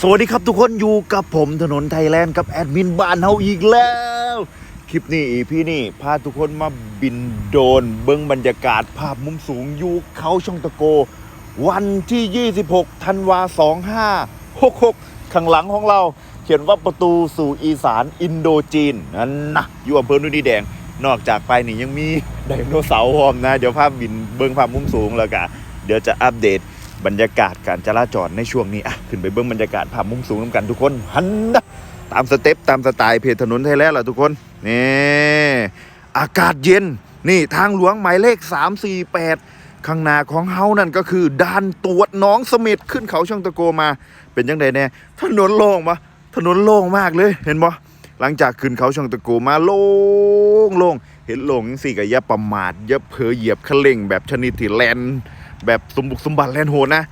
สวัสดีครับทุกคนอยู่กับผมถนนไทยแลนด์กับแอดมินบ้านเฮาอีกแล้ว คลิปนี้พี่นี่พาทุกคนมาบินโดนเบิ้องบรรยากาศภาพมุมสูงอยู่เขาช่องตะโก วันที่ 26ธันวา 2566 ข้างหลังของเรา เขียนว่าประตูสู่อีสานอินโดจีนนั่นนะอยู่อำเภอนุนดีแดง นอกจากไปนี่ยังมีไดโนเสาร์พร้อมนะ เดี๋ยวภาพบินเบิ้องภาพมุมสูงแล้วกันเดี๋ยวจะอัปเดต บรรยากาศการจราจรในช่วงนี้อะขึ้นไปเบิ้งบรรยากาศภาพมุมสูงน้ำกันทุกคนหันนะตามสเต็ปตามสไตล์เพจถนนไทยแลนด์ล่ะทุกคนนี่อากาศเย็นนี่ทางหลวงหมายเลข 348 ข้างหน้าของเฮานั่นก็คือด่านตรวจน้องสม็ดขึ้นเขาช่างตะโกมา เป็นยังไงแน่ถนนโล่งปะถนนโล่งมากเลยเห็นบ่หลังจากขึ้นเขาช่างตะโกมาโล่งโล่งเห็นโล่งสี่ก็อย่าประมาทอย่าเผลอเหยียบคันเร่งแบบชนิดที่แลน แบบสมบุกสมบัติแลนโหดนะ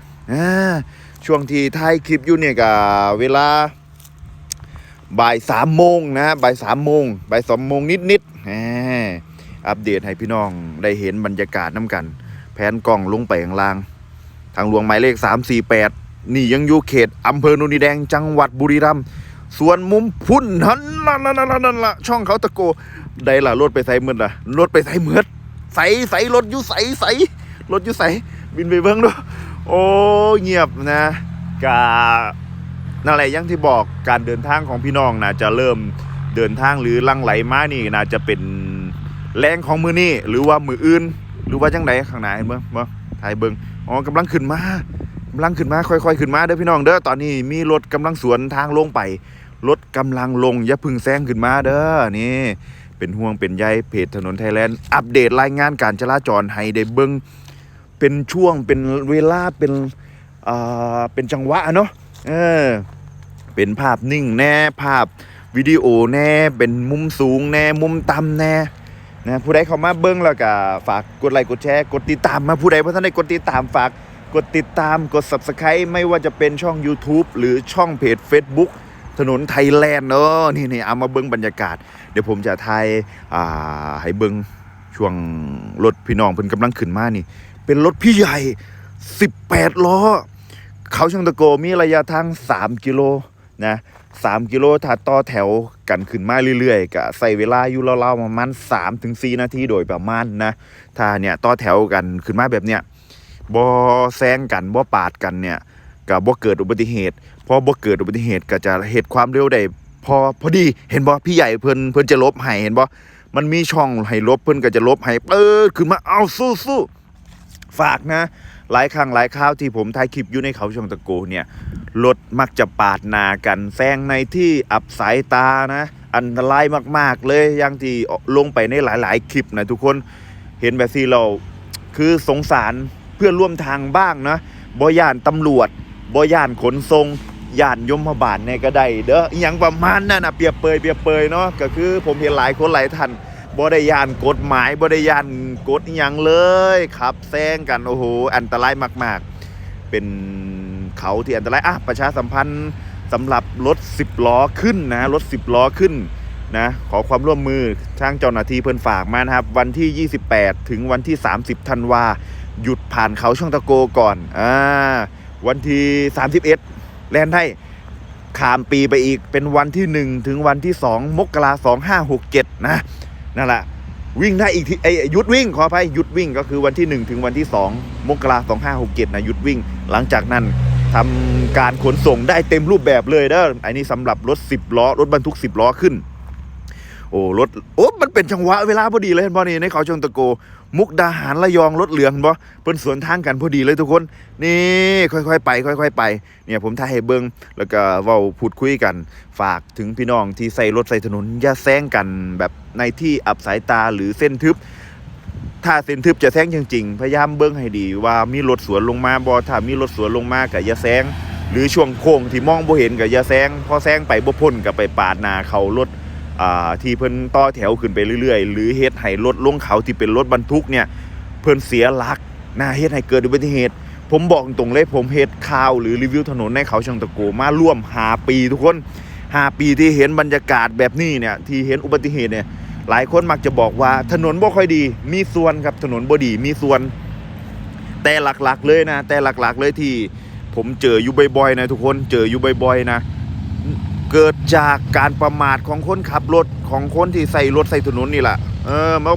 ช่วงที่ถ่ายคลิปอยู่เนี่ยกับเวลาบ่ายสามโมงนะบ่ายสามโมงบ่ายสองโมงนิดๆอ่าอัปเดตให้พี่น้องได้เห็นบรรยากาศน้ำกัน แผนกล้องลงไปข้างล่าง ทางหลวงหมายเลข 348 นี่ยังอยู่เขตอำเภอโนนดิแดงจังหวัดบุรีรัมย์ส่วนมุมพุ่นนั่นนั่นนั่นนั่นนั่นละช่องเขาตะโกได้ละรถไปใส่เมือดละรถไปใส่เมือดใส่ใส่รถอยู่ใส่ใส่รถอยู่ใส่ บินไปเบิ้งดูโอ้เงียบนะกานั่นแหละยังที่บอกการเดินทางของพี่น้องนะจะเริ่มเดินทางหรือลังไหลมานี่น่าจะเป็นแรงของมือนี่หรือว่ามืออื่น หรือว่าจังไดข้างหน้าเห็นเบิ้งเบิ้ถ่ายเบิ้งอ๋อกำลังขึ้นมากำลังขึ้นมาค่อยๆขึ้นมาเด้อพี่น้องเด้อตอนนี้มีรถกำลังสวนทางลงไปรถกำลังลงอย่าพึ่งแซงขึ้นมาเด้อนี่เป็นห่วงเป็นใยเพจถนนไทยแลนด์อัปเดตรายงานการจราจรให้ได้เบิ้ง เป็นช่วงเป็นเวลาเป็นอ่าเป็นจังหวะเนาะเออเป็นภาพนิ่งแน่ภาพวิดีโอแน่เป็นมุมสูงแน่มุมต่ำแน่นะผู้ใดเข้ามาเบิ้งแล้วก็ฝากกดไลค์กดแชร์กดติดตามมาผู้ใดเพราะท่านได้กดติดตามฝากกดติดตามกด subscribe ไม่ว่าจะเป็นช่อง YouTube หรือช่องเพจ Facebook ถนนไทยแลนด์เนอะนี่นี่เอามาเบิ้งบรรยากาศ เดี๋ยวผมจะถ่ายอ่าให้เบิ้งช่วงรถพี่น้องเพิ่นกำลังขึ้นมานี่ เป็นรถพี่ใหญ่ 18 ล้อ เขาช่างตะโกมีระยะทาง 3 กิโลนะ3กิโลถ้าต่อแถวกันขึ้นมาเรื่อยๆก็ใส่เวลาอยู่ราวๆประมาณ3-4นาทีโดยประมาณนะ ถ้าเนี่ยต่อแถวกันขึ้นมาแบบเนี้ยบ่แซงกันบ่ปาดกันเนี่ยก็บ่เกิดอุบัติเหตุพอบ่เกิดอุบัติเหตุก็จะเหตุความเร็วได้พอพอดีเห็นบ่พี่ใหญ่เพิ่นเพิ่นจะลบให้เห็นบ่มันมีช่องให้ลบเพิ่นก็จะลบให้เปิดขึ้นมาเอาสู้ๆ ฝากนะ หลายครั้งหลายคราวที่ผมถ่ายคลิปอยู่ในเขาชองตะโกเนี่ยรถมักจะปาดหน้ากันแซงในที่อับสายตานะ อันตรายมากๆเลยอย่างที่ลงไปในหลาย ๆ คลิปนะทุกคนเห็นแบบที่เราคือสงสารเพื่อนร่วมทางบ้างนะบ่ย่านตำรวจบ่ย่านขนทรงย่านยมบาลในก็ไดเด้ออย่างประมาณนั้นนะเปียบเปยเปียบเปยเนาะก็คือผมเห็นหลายคนหลายท่าน บ่ได้ยานกฎหมายบ่ได้ยานกฎอหยังเลยครับแซงกันโอ้โหอันตรายมาก ๆ เป็นเขาที่อันตรายอะประชาสัมพันธ์สำหรับรถ 10 ล้อขึ้นนะรถ 10 ล้อขึ้นนะขอความร่วมมือทางเจ้าหน้าที่เพิ่นฝากมานะครับ วันที่ 28 ถึงวันที่ 30ธันวาหยุดผ่านเขาช่องตะโกก่อนอ่าวันที่ 31 แลนได้ข้ามปีไปอีกเป็นวันที่ 1 ถึงวันที่ 2 มกราคม2567 นะ นั่นแหละวิ่งได้อีกทีไอ้ยหยุดวิ่งขออภัยหยุดวิ่งก็คือวันที่ 1 ถึงวันที่ 2 มกราสองห้าหกเจ็ดนะหยุดวิ่ง หลังจากนั้นทำการขนส่งได้เต็มรูปแบบเลยเด้อไอ้นี่สำหรับรถ 10 ล้อ รถบรรทุก 10 ล้อขึ้น โอ้รถโอ้มันเป็นจังหวะเวลาพอดีเลยเห็นบอนี่ในเขาชงตะโก มุกดาหารระยองรถเหลืองบ่เปิ้นสวนทางกันพอดีเลยทุกคน นี่ค่อยๆไป ค่อย ๆ ไป เนี่ยผมถ่ายให้เบิงแล้วก็เว้าพูดคุยกัน ฝากถึงพี่น้องที่ใส่รถใส่ถนนอย่าแซงกันแบบในที่อับสายตาหรือเส้นทึบ ถ้าเส้นทึบจะแซงจริงๆ พยายามเบิ่งให้ดีว่ามีรถสวนลงมาบ่ถ้ามีรถสวนลงมาก็อย่าแซงหรือช่วงโค้งที่มองบ่เห็นก็อย่าแซงพอแซงไปบ่พ้นก็ไปปาดหน้าเขารถ ที่เพิ่นต่อแถวขึ้นไปเรื่อยๆ หรือเฮ็ดให้รถลงเขาที่เป็นรถบรรทุกเนี่ยเพิ่นเสียหลักนะเฮ็ดให้เกิดอุบัติเหตุ ผมบอกตรงเลยผมเฮ็ดข่าวหรือรีวิวถนนในเขาช่างตะโกมาร่วม5ปีทุกคน5ปีที่เห็นบรรยากาศแบบนี้เนี่ยที่เห็นอุบัติเหตุเนี่ยหลายคนมักจะบอกว่าถนนบ่ค่อยดี มีส่วนครับถนนบ่ดีมีส่วน แต่หลักๆเลยนะ แต่หลักๆเลยที่ผมเจออยู่บ่อยๆนะทุกคนเจออยู่บ่อยๆนะ เกิดจากการประมาทของคนขับรถของคนที่ใส่รถใส่ถนนนี่แหละเออมัน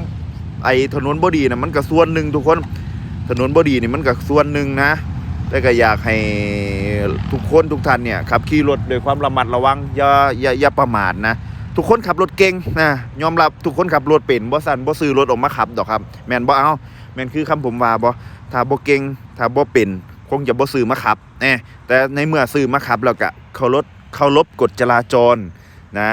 ไอถนนบดีนะมันก็ส่วนหนึ่งทุกคนถนนบดีนี่มันก็ส่วนหนึ่งนะ แต่ก็อยากให้ทุกคนทุกท่านเนี่ยขับขี่รถด้วยความระมัดระวังอย่าอย่าอย่าประมาทนะ ทุกคนขับรถเก่งนะยอมรับทุกคนขับรถเป็นบ่สันบ่ซื้อรถออกมาขับดอกครับ แมนบ่เอาแมนคือคำผมว่าบ่ถ้าบ่เก่งถ้าบ่เป็นคงจะบ่ซื้อมาขับแน่แต่ในเมื่อซื้อมาขับแล้วก็เคารพ เคารพกฎจราจรนะ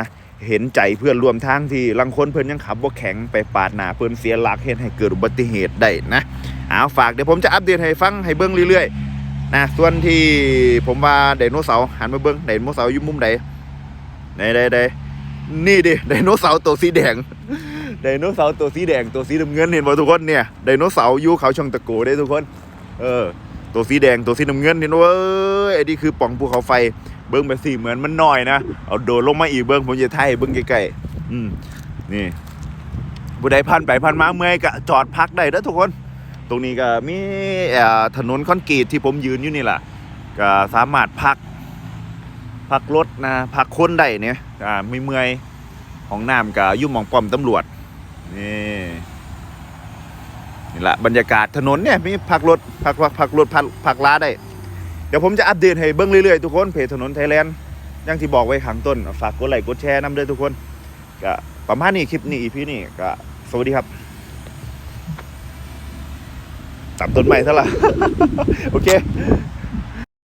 เห็นใจเพื่อนร่วมทางที่ลังคนเพิ่อนยังขับบ่แข็งไปปาดหน้าเพิ่อนเสียหลักเฮ็ดให้เกิดอุบัติเหตุได้นะเอาฝากเดี๋ยวผมจะอัปเดตให้ฟังให้เบิ่งเรื่อยๆนะส่วนที่ผมว่าไดโนเสาร์หันมาเบิ่งไดโนเสาร์อยู่มุมใดไหนใดๆนี่ดิไดโนเสาร์ตัวสีแดงไดโนเสาร์ตัวสีแดงตัวสีน้ำเงินเห็นบ่ทุกคนเนี่ยไดโนเสาร์อยู่เขาช่องตะโกได้ทุกคน เออ ตัวสีแดงตัวสีน้ำเงินเห็นว่าไอ้นี่คือป่องภูเขาไฟ เบิ้งไปสิเหมือนมันน้อยนะเอาโดดลงมาอีกเบิ้งผมจะถ่ายเบิ้งใกลๆอืมนี่ผู้ใดผ่านไปผ่านมาเมื่อยก็จอดพักได้นะทุกคน ตรงนี้ก็มีถนนคอนกรีตที่ผมยืนอยู่นี่แหละก็สามารถพัก พักรถนะพักคนได้เนี่ยอ่าไม่เมื่อยของน้ำก็ยุ่หมองป้อมตำรวจนี่นี่แหละบรรยากาศถนนเนี่ยมีพักรถพักพักพักรถพักพักล้าได้ ดี๋ยวผมจะอัปเดตให้เบิ้งเรื่อยๆทุกคนเพจถนนไทยแลนด์อย่างที่บอกไว้ข้างต้นฝากกดไลค์กดแชร์นำเด้อทุกคนก็ประมาณนี้คลิปนี้อีพีนี้ก็สวัสดีครับตัดต้นใหม่ซะละโอเค